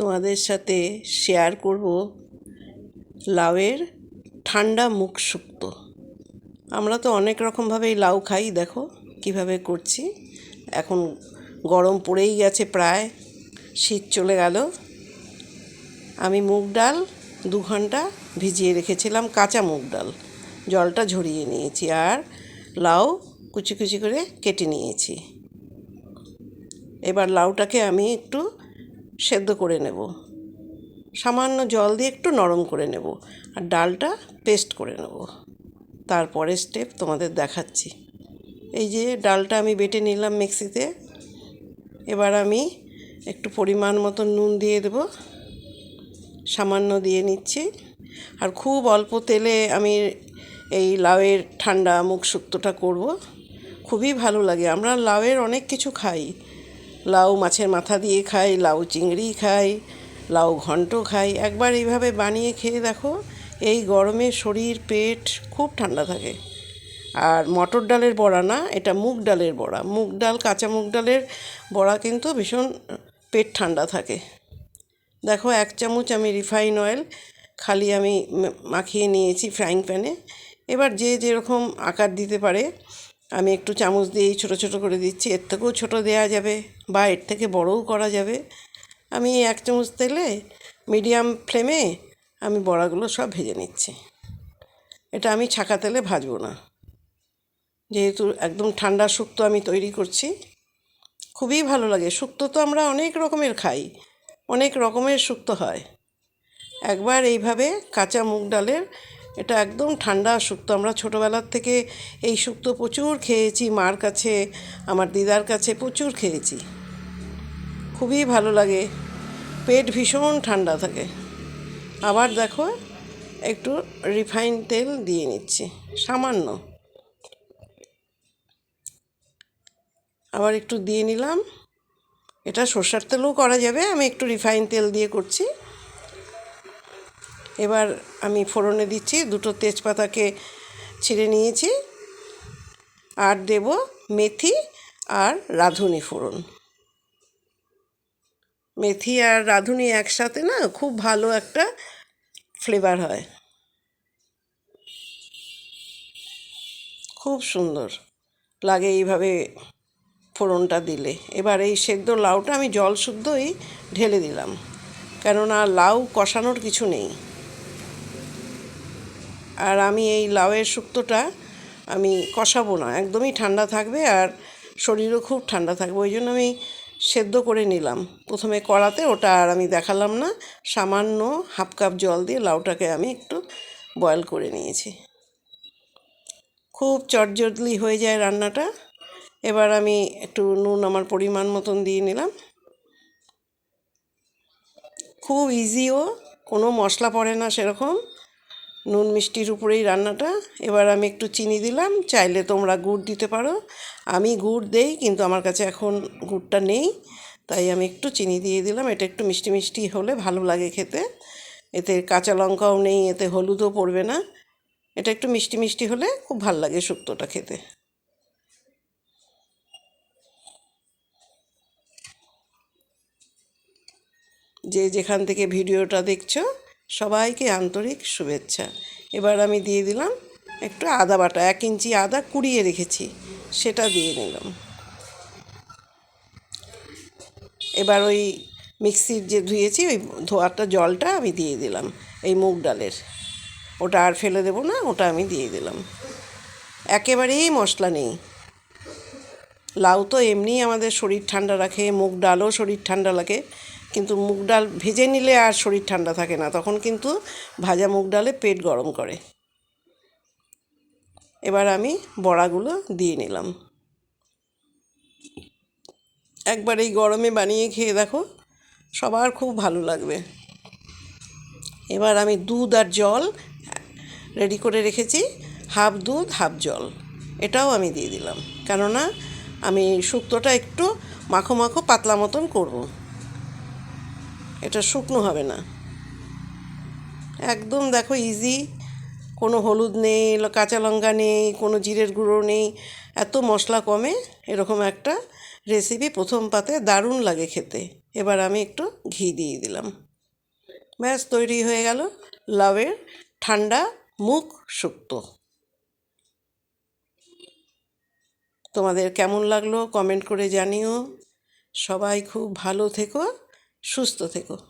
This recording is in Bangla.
তোমাদের সাথে শেয়ার করব লাউয়ের ঠান্ডা মুখ শুক্তো আমরা তো অনেক রকমভাবেই লাউ খাই, দেখো কীভাবে করছি। এখন গরম পড়েই গেছে প্রায়, শীত চলে গেল। আমি মুগ ডাল দু ঘণ্টা ভিজিয়ে রেখেছিলাম, কাঁচা মুগ ডাল। জলটা ঝরিয়ে নিয়েছি আর লাউ কুচি কুচি করে কেটে নিয়েছি। এবার লাউটাকে আমি একটু সেদ্ধ করে নেব। সামান্য জল দিয়ে একটু নরম করে নেব আর ডালটা পেস্ট করে নেব। তারপরে স্টেপ তোমাদের দেখাচ্ছি। এই যে ডালটা আমি বেটে নিলাম মিক্সিতে। এবার আমি একটু পরিমাণ মতো নুন দিয়ে দেব। সামান্য দিয়ে নিচ্ছি। আর খুব অল্প তেলে আমি এই লাউয়ের ঠান্ডা মুখ শুক্তোটা করব। খুবই ভালো লাগে। আমরা লাউয়ের অনেক কিছু খাই। লাউ মাছের মাথা দিয়ে খাই, লাউ চিংড়ি খাই, লাউ ঘন্ট খাই। একবার এইভাবে বানিয়ে খেয়ে দেখো, এই গরমে শরীর, পেট খুব ঠান্ডা থাকে। আর মটর ডালের বড়া না, এটা মুগ ডালের বড়া। মুগ ডাল, কাঁচা মুগ ডালের বড়া কিন্তু ভীষণ পেট ঠান্ডা থাকে। দেখো, এক চামচ আমি রিফাইন অয়েল, খালি আমি মাখিয়ে নিয়েছি ফ্রাইং প্যানে। এবার যে যেরকম আকার দিতে পারে আমি একটু চামচ দিয়েই ছোটো ছোটো করে দিচ্ছি। এর থেকেও ছোটো দেওয়া যাবে বা এর থেকে বড়ও করা যাবে। আমি এক চামচ তেলে মিডিয়াম ফ্লেমে আমি বড়াগুলো সব ভেজে নিচ্ছি। এটা আমি ছাকা তেলে ভাজবো না। যেহেতু একদম ঠান্ডা শুক্তো আমি তৈরি করছি, খুবই ভালো লাগে। শুক্তো তো আমরা অনেক রকমের খাই, অনেক রকমের শুক্তো হয়। একবার এইভাবে কাঁচা মুগ ডালের এটা একদম ঠান্ডা শুক্তো আমরা ছোটোবেলার থেকে এই শুক্তো প্রচুর খেয়েছি, মার কাছে, আমার দিদার কাছে প্রচুর খেয়েছি। খুবই ভালো লাগে। পেট ভীষণ ঠান্ডা থাকে। আবার দেখো, একটু রিফাইন তেল দিয়ে নিচ্ছি, সামান্য। আবার একটু দিয়ে নিলাম। এটা সর্ষার তেলও করা যাবে, আমি একটু রিফাইন তেল দিয়ে করছি। এবার আমি ফোড়নে দিচ্ছি, দুটো তেজপাতাকে ছিঁড়ে নিয়েছি। আর দেব মেথি আর রাঁধুনি ফোড়ন। মেথি আর রাঁধুনি একসাথে না খুব ভালো একটা ফ্লেভার হয়। খুব সুন্দর লাগে এইভাবে ফোড়নটা দিলে। এবার এই সেদ্ধ লাউটা আমি জল শুদ্ধই ঢেলে দিলাম, কেননা লাউ কষানোর কিছু নেই। আর আমি এই লাউয়ের শুক্তোটা আমি কষাবো না, একদমই ঠান্ডা থাকবে আর শরীরও খুব ঠান্ডা থাকবে, ওই জন্য আমি সেদ্ধ করে নিলাম। প্রথমে কড়াতে ওটা আর আমি দেখালাম না, সামান্য হাফ কাপ জল দিয়ে লাউটাকে আমি একটু বয়েল করে নিয়েছি। খুব চটজটলি হয়ে যায় রান্নাটা। এবার আমি একটু নুন আমার পরিমাণ মতন দিয়ে নিলাম। খুব ইজিও কোনো মশলা পড়ে না সেরকম। নুন মিষ্টির উপরেই রান্নাটা। এবার আমি একটু চিনি দিলাম, চাইলে তোমরা গুড় দিতে পারো। আমি গুড় দেই, কিন্তু আমার কাছে এখন গুড়টা নেই, তাই আমি একটু চিনি দিয়ে দিলাম। এটা একটু মিষ্টি মিষ্টি হলে ভালো লাগে খেতে। এতে কাঁচা লঙ্কাও নেই, এতে হলুদও পড়বে না। এটা একটু মিষ্টি মিষ্টি হলে খুব ভালো লাগে শুক্তোটা খেতে। যে যেখান থেকে ভিডিওটা দেখছ সবাইকে আন্তরিক শুভেচ্ছা। এবার আমি দিয়ে দিলাম একটু আদা বাটা, এক ইঞ্চি আদা কুড়িয়ে রেখেছি, সেটা দিয়ে নিলাম। এবার ওই মিক্সির যে ধুয়েছি, ওই ধোয়াটা জলটা আমি দিয়ে দিলাম, এই মুগ ডালের। ওটা আর ফেলে দেবো না, ওটা আমি দিয়ে দিলাম। একেবারেই মশলা নেই। লাউ তো এমনি আমাদের শরীর ঠান্ডা রাখে, মুগ ডালও শরীর ঠান্ডা লাগে। কিন্তু মুগ ডাল ভেজে নিলে আর শরীর ঠান্ডা থাকে না, তখন কিন্তু ভাজা মুগ ডালে পেট গরম করে। এবার আমি বড়াগুলো দিয়ে নিলাম। একবার এই গরমে বানিয়ে খেয়ে দেখো, সবার খুব ভালো লাগবে। এবার আমি দুধ আর জল রেডি করে রেখেছি, হাফ দুধ, হাফ জল। এটাও আমি দিয়ে দিলাম, কেননা আমি শুক্তোটা একটু মাখো মাখো পাতলা মতন করব। এটা শুকনো হবে না। একদম দেখো ইজি কোনো হলুদ নেই কাঁচা লঙ্কা নেই, কোনো জিরের গুঁড়ো নেই, এত মশলা কমে এরকম একটা রেসিপি প্রথম পাতে দারুণ লাগে খেতে। এবার আমি একটু ঘি দিয়ে দিলাম। ব্যাস, তৈরি হয়ে গেল লাউয়ের ঠান্ডা মুখ শুক্তো। তোমাদের কেমন লাগল কমেন্ট করে জানিও। সবাই খুব ভালো থেকো। সুস্থ থেকো।